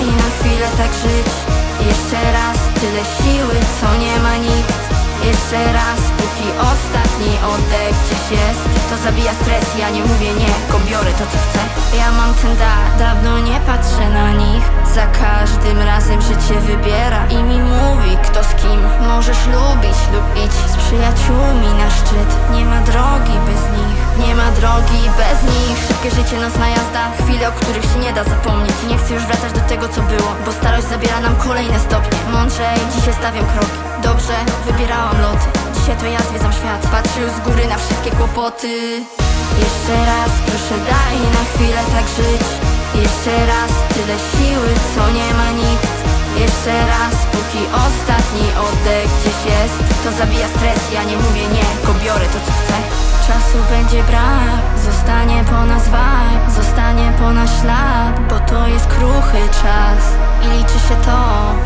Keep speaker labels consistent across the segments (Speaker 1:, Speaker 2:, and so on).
Speaker 1: daj na chwilę tak żyć. Jeszcze raz tyle siły, co nie ma nikt. Jeszcze raz, póki ostatni oddech gdzieś jest. To zabija stres, ja nie mówię nie, tylko biorę to co chcę. Ja mam ten dar, dawno nie patrzę na nich. Za każdym razem życie wybiera I mi mówi kto z kim Możesz lubić lub iść z przyjaciółmi na Szybkie życie nocna jazda, chwile o których się nie da zapomnieć. Nie chcę już wracać do tego co było Bo starość zabiera nam kolejne stopnie. Mądrzej, dzisiaj stawiam kroki. Dobrze, wybierałam loty. Dzisiaj to ja zwiedzam świat. Patrzę już z góry na wszystkie kłopoty. Jeszcze raz proszę daj na chwilę tak żyć. Jeszcze raz tyle siły co nie ma nikt. Jeszcze raz póki ostatni oddech gdzieś jest. To zabija stres, ja nie mówię nie Tylko biorę to co chcę. Czasu będzie brak, zostanie kruchy czas. I liczy się to,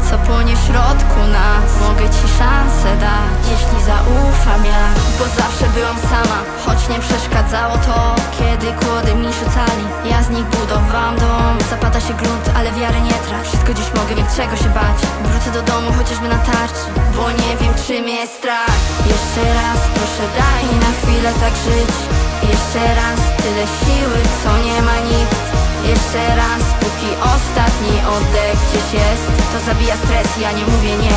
Speaker 1: co płonie w środku nas. Mogę ci szansę dać, jeśli zaufam ja Bo zawsze byłam sama, choć nie przeszkadzało to Kiedy kłody mi rzucali, ja z nich budowałam dom Zapada się grunt, ale wiary nie trać Wszystko dziś mogę, więc czego się bać? Wrócę do domu chociażby na tarczy Bo nie wiem czym jest strach. Jeszcze raz proszę daj na chwilę tak żyć. Jeszcze raz tyle siły co nie Jeszcze raz póki ostatni oddech gdzieś jest. To zabija stres, ja nie mówię nie,